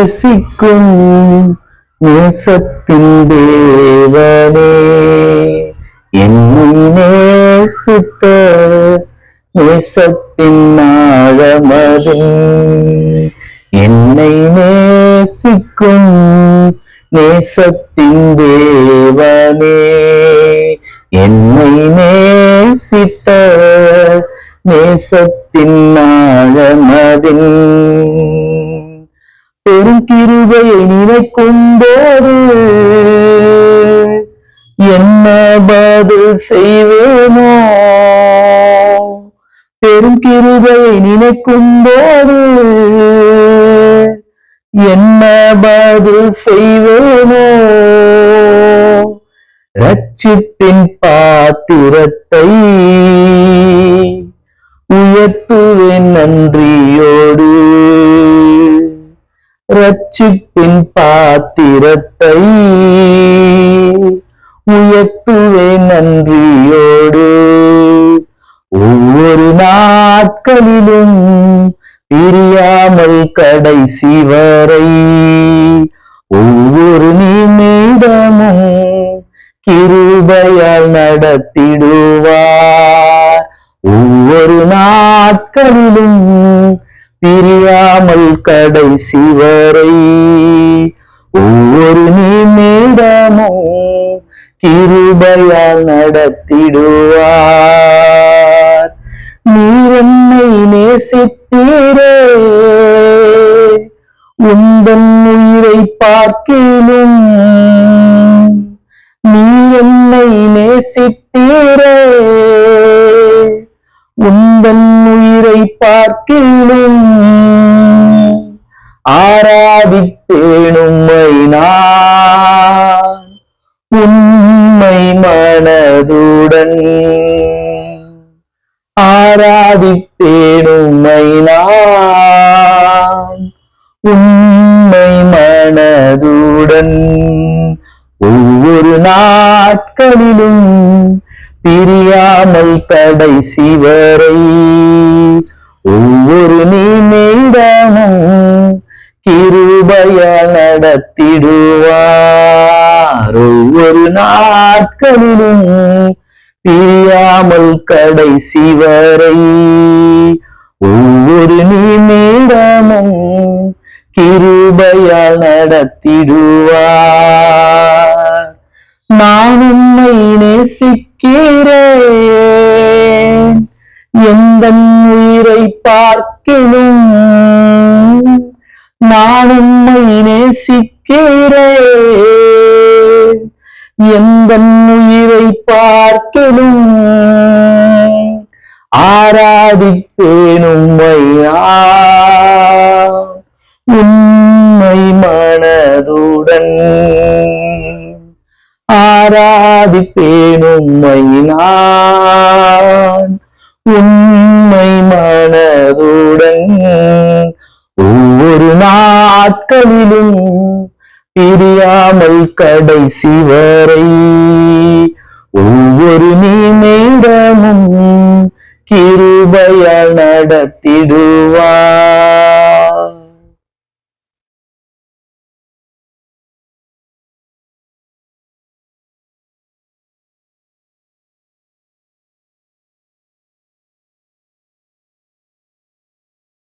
நேசிக்கும் நேசத்தின் தேவனே. என்னை நேசித்த நேசத்தின் ஆழமதில் என்னை நேசிக்கும் நேசத்தின் தேவனே. என்னை நேசித்த நேசத்தின் ஆழமதின் பெரும் கிருபையை நினைக்கும் போது என்ன பதில் செய்வேனோ? பெரும் கிருபையை நினைக்கும் போது என்ன பதில் செய்வேனோ? ரட்சிப்பின் பாத்திரத்தை உயர்த்துவேன் நன்றியோடு. ரட்சிப்பின் பாத்திரத்தை உயர்த்துவே நன்றியோடு. ஒவ்வொரு நாட்களிலும் பிரியாமல் கடைசி வரை ஒவ்வொரு நிமிடமும் கிருபையால் நடத்திடுவார். ஒவ்வொரு நாட்களிலும் பிரியாமல் கடைசி வரை ஒவ்வொரு நிமிடமும் கிருபையால் நடத்திடுவார். நீர் என்னை நேசித்தீரே உந்தன் உயிரை பார்க்கிலும் நீ என்னை நேசித்தீரே பார்க்கிலும். ஆராதிப்பேனும்மை நான். உண்மை மனதுடன் ஆராதிப்பேனும்மை நான். உண்மை மனதுடன் ஒவ்வொரு நாட்களிலும் பிரியாமல் கடைசி வரை ஒவ்வொரு நிமிடமும் கிருபையால் நடத்திடுவார். ஒவ்வொரு நாட்களிலும் பிரியாமல் கடைசி வரை. ஒவ்வொரு நிமிடமும் கிருபையால் நடத்திடுவார். நான் உன்னை நேசிக்கிறேன். எந்த உயிரை பார்க்கிலும் நான் உன்னை நேசிக்கிறேன் எந்த உயிரை பார்க்கிலும் ஆராதிப்பேன் உம்மை உண்மை மனதுடன் ஆராதிப்பேன் உம்மை நான். உண்மை மனதுடன் ஒவ்வொரு நாட்களிலும் பிரியாமல் கடைசி வரை ஒவ்வொரு நிமிடமும் கிருபையால் நடத்திடுவார்